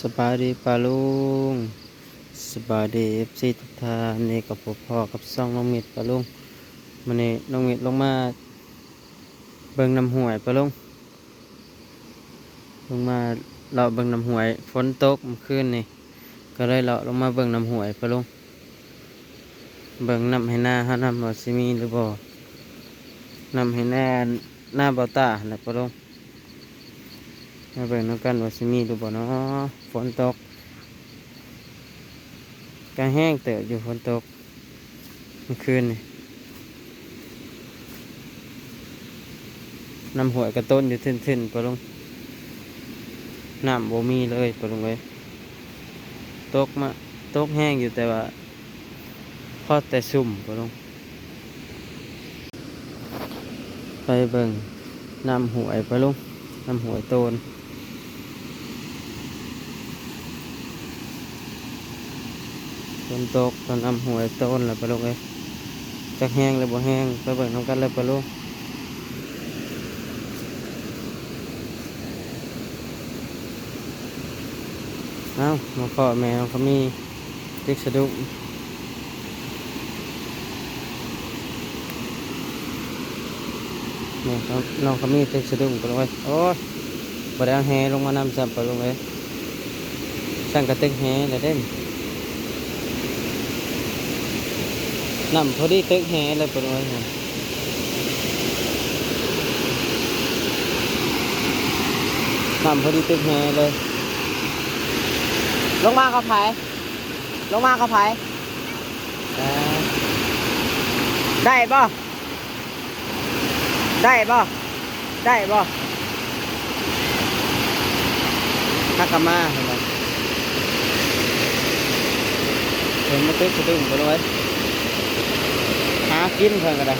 สบายดีปาลุงสบายดีเอฟซีทุกท่านนี่กับพ่อพ่อกับซ่องน้องมิดปาลุงมันนี่น้องมิดลงมา เบิ่งน้ำห่วยปาลุงลงมาเลาะเบิ่งน้ำห่วยฝนตกมื่อคืนนี่ก็เลยเลาะลงมาเบิ่งน้ำห่วยปาลุงเบิ่งน้ำให้หน้าห้าน้ำว่าสิมีหรือบ่น้ำให้หน้าหน้าเบาตาแหละปาลุงมาเบิ่งน้ำกันว่าสิมีหรือบ่เนาะ ฝนตกก็แห้งเตอะอยู่ฝนตกเมื่อคืนน้ำหวยกระต้นอยู่ทึนๆปะลุงน้ำบ่มีเลยปะลุงเว้ยตกมาตกแห้งอยู่แต่ว่าพอแต่ซุ่มปะลุงไปเบิ่งน้ำหวยปะลุงน้ำหวยโตน ฝนตกตอนอำหวยต้นแล้วปลาลูกเอ้ยจักแห้งแล้วบ่แห้งไปเบิ่งน้ำกันเลยปลาลูกเอ้ามาขอแม่น้องเขามีเด็กสะดุ้งนี่น้องน้องเขามีเด็กสะดุ้งปลาลูกเอ้ยโอ้ยบ่ได้เอาแหลงมานำจับปลาลูกเอ้ยสั่งกระตึกแหเลยเด้ นนำพอดีตึกแห่เลยปนไว้ครับนำพอดีตึกแห่เลย ลงมาเขาไผลงมาเขาไผ่ได้บ่ได้บ่ได้บ่ทักกะมาเห็นไหมเห็นมาตึกสะดุ้งปนไว้หา กินเพิ่นก็ได้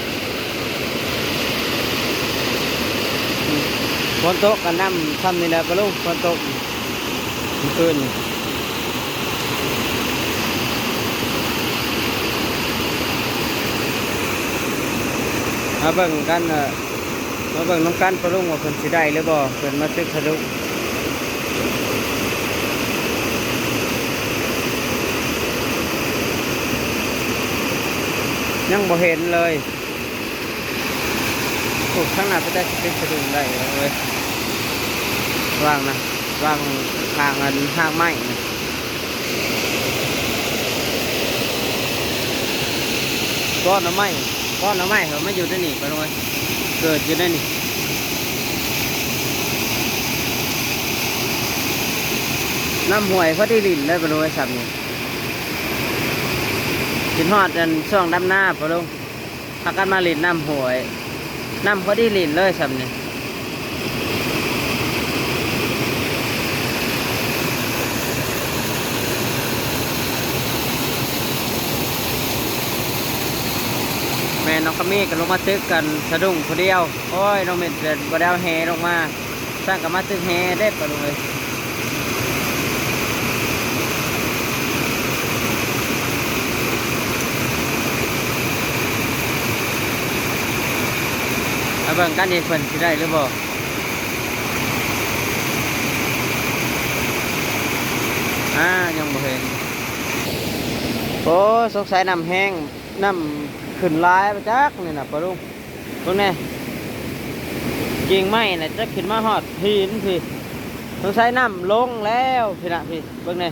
ฝนตกกันน้ำซ้ำนี่แหละปะลุงฝนตกเมื่อคืนมาเบิ่งกันมาเบิ่งน้องกันปะลุงว่าเพิ่นสิได้หรือบ่เพิ่นมาตึกทะลุ ยังบ่เห็นเลยโอ้ข้างหน้าไปได้สติ๊กสะดุ้งได้แล้วเว้ยว่างนะว่างทางอันทางไม้นะก้อนน้ำไม้ก้อนน้ำไม้เขาไม่อยู่ที่นี่ไปเลยเกิดอยู่ในนี่น้ำห่วยเขาได้ลินได้ไปเลยสับนี่ กินฮอดอันช่วงดำหน้าพอลุงพากันมาหลินน้ำหวยน้ำพอดีหลินเลยสำนี่แม่น้องขมีกันลงมาตึกกันสะดุ้งคนเดียว โอ้ย น้องเม็ดเดินบดาวแฮลงมา สร้างกับมาตึกแฮได้ปะลุงเลย เอาเบิ่งกันเองเพิ่นสิได้หรือบ่อ่ายังบ่เห็นโอ้สงสัยน้ำแห้งน้ำขึ้นหลายไปจักนี่น่ะปะลุงเบิ่งแน่กิ่งไม้น่ะจะขึ้นมาฮอดหินพี่สงสัยน้ำลงแล้วพี่น่ะพี่เบิ่งแน่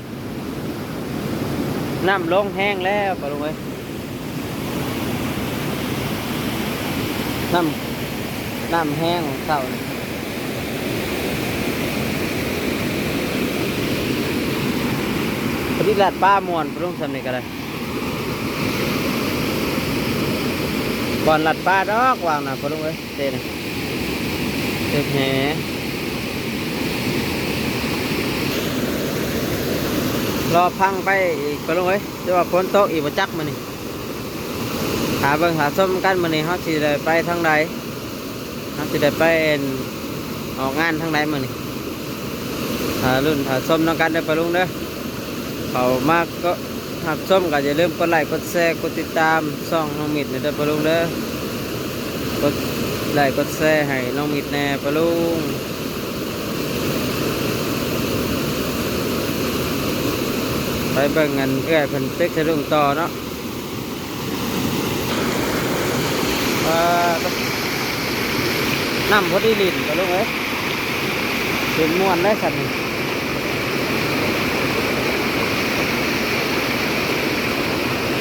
น้ำลงแห้งแล้วปะลุงเอ้ยน้ำ น้ำแห้งของเต่านี่พอดีลัดป้ามวนปรุ่งสำเนีกันเลยก่อนลัดป้าดอกวางนะปรุ่งเอ้ยเต้นเต็มแหรอพังไปอีกปรุ่งเอ้ยเดี๋ยวว่าฝนตกอีกบ่จักมานี่หาเบิ่งหาส้มกันมานี่เขาสิได้ไปทางใด เราจะได้ไปออกงานทั้งไหนมือนี่ถ้ารุ่นถ้าส้มน้องกันได้ไปลุงเด้อเขามากก็หักส้มก็อย่าลืมกดไลค์กดแชร์กดติดตามช่องน้องมิดเด้ไปลุงเด้อกดไลค์กดแชร์ให้น้องมิดแน่ไปลุงไปเบิ่งเงินเอื้อยเพิ่นตึกสะดุ้งต่อเนาะเอ่อ น้ำพอดีลินก็ลูกเอ้ยเป็นมวนได้สันนี่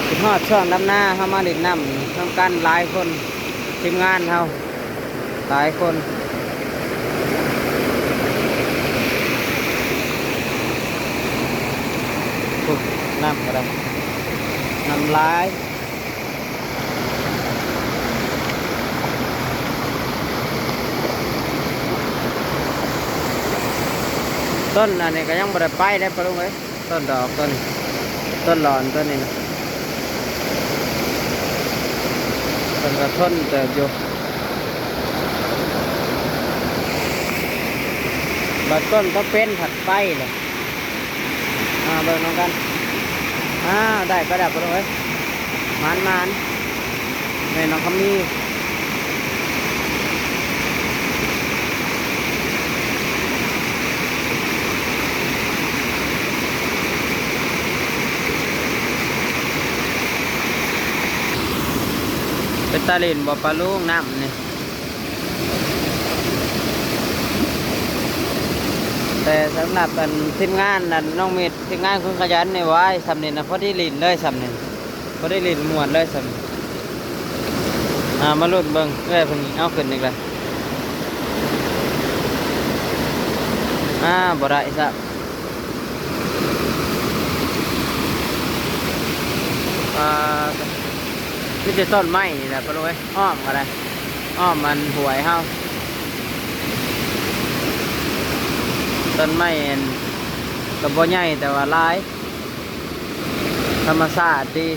คิดฮอดช่วงดำหน้าเข้ามาเล่นน้ำทำกันหลายคนทีมงานเฮาหลายคนน้ำก็ได้น้ำลาย ต้นอันนี้ก็ยังบ่ได้ไปได้ปะลุงเอ้ยต้นดอกต้นต้นหลอนต้นนี้นะต้นกระท้นเติบอยู่บัดต้นก็เป็นผัดไปเลยอ่าเบิ่งน้องกันอ่าได้ก็ได้ปะเลยมานมานในน้องคำนี้ เป็นตาลินบ่ปลาลูกน้ำนี่แต่สำหรับอันทีมงานนั่นน้องเมดทีมงานคุณขยันในไว้สำเนียงนะพอได้ลินเลยสำเนียงพอได้ลินมวนเลยสำเนียงอ่ามาลุ้นเบิ่งเอ้ยเพิ่งเอาขึ้นอีกแล้วอ่าบ่ได้ซะอ่า นี่จะต้นไม้นี่แหละปะลุยอ้อมอะไรอ้อมมันหวยเฮาต้นไม้อันกระบอกใหญ่แต่ว่าลาย ธรรมชาติดี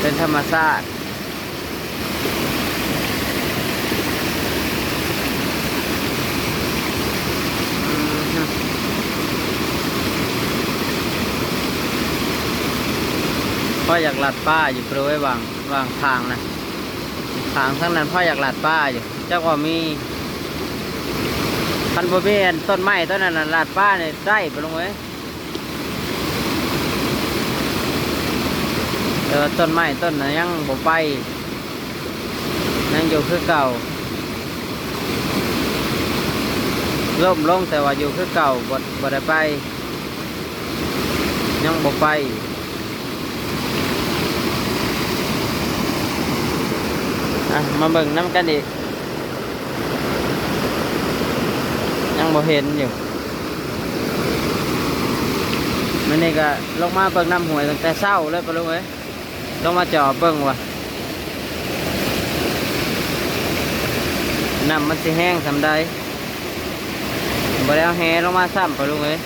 เป็นธรรมชาติ พ่ออยากหลัดป้าอยู่โปรไว้วางวางทางนะทางทั้งนั้นพ่ออยากหลัดป้าอยู่เจ้าก็มีคันบ่มีอันต้นไม้ต้นนั้นน่ะลาดป้าเนี่ยได้ไปลงไว้แต่ต้นไม้ต้นนั้นยังบ่ไปยังอยู่คือเก่าล่มลงแต่ว่าอยู่คือเก่าบ่บ่ได้ไปยังบ่ไป อะมาเบิ่งน้ำกันอีก ยังบ่เห็นอยู่มันนี่ก็ลงมาเบิ่งน้ำหวยตั้งแต่เช้าเลยปะลุงเอ้ยลงมาจ่อเบิ่งว่ะน้ำมันสิแห้งสำใดบ่ได้เอาแหลงมาซ้ำปะลุงเอ้ย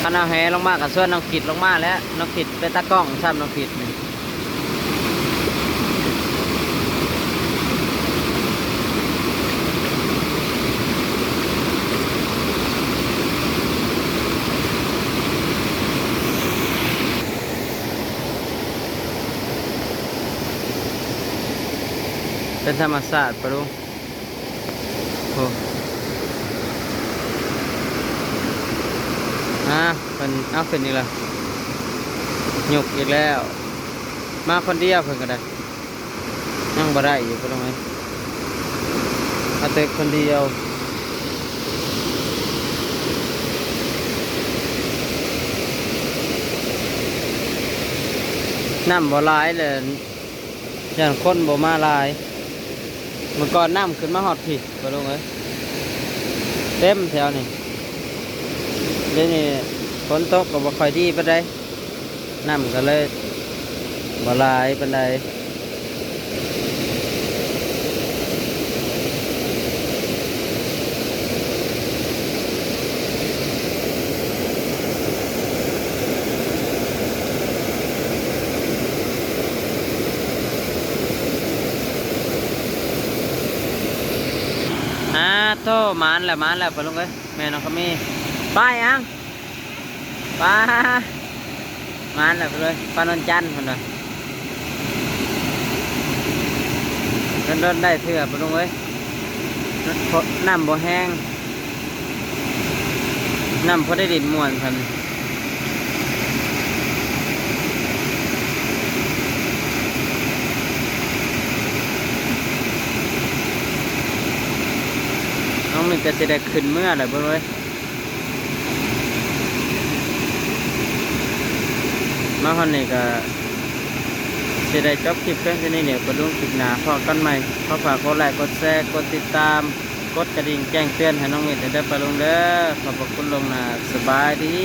คันเอาแหลงมากับส่วนน้องขิดลงมาแล้วน้องขิดไปตากล้องซ้ำน้องขิดนี่ เป็นธรรมศาสตร์ปะลุงโอ้อะเป็นเอาขึ้นอีกแล้วหยกอีกแล้ว มาคนเดียวเพิ่นก็ได้ยังบ่ได้อยู่ปะลุงเอ้ยเอาแต่คนเดียวน้ำบ่ลายเลยอย่างคนบ่มาลาย มันก่อนน้ำขึ้นมาหอดผิดบ่ลงเลยเต็มแถวนี่เดี๋ยวนี้ฝนตกก็บ่ค่อยดีปานใดน้ำก็เลยบ่หลายปานใดอ่า โตหมานแหละมานแหละปลุงเอ้ยแม่น้องก็มีไปอังไปมานแหละไปเลยปานนจันทร์คนเดียวเดินเดินได้เถื่อปลุงเอ้ยน้ำบ่แห้งน้ำพอได้ดินม่วนพัน องมันก็จะได้ขึ้นเมื่อไหร่บ่เลยมาฮอนนี่ก็จะได้จบคลิปเพียงแค่นี้เดี๋ยวไปดูคลิปหนาพอกันใหม่ขอฝากกดไลค์กดแชร์กดติดตาม กดกระดิ่งแจ้งเตือนให้น้องเมธได้ไปลงเด้อขอบคุณลงนะสบายดี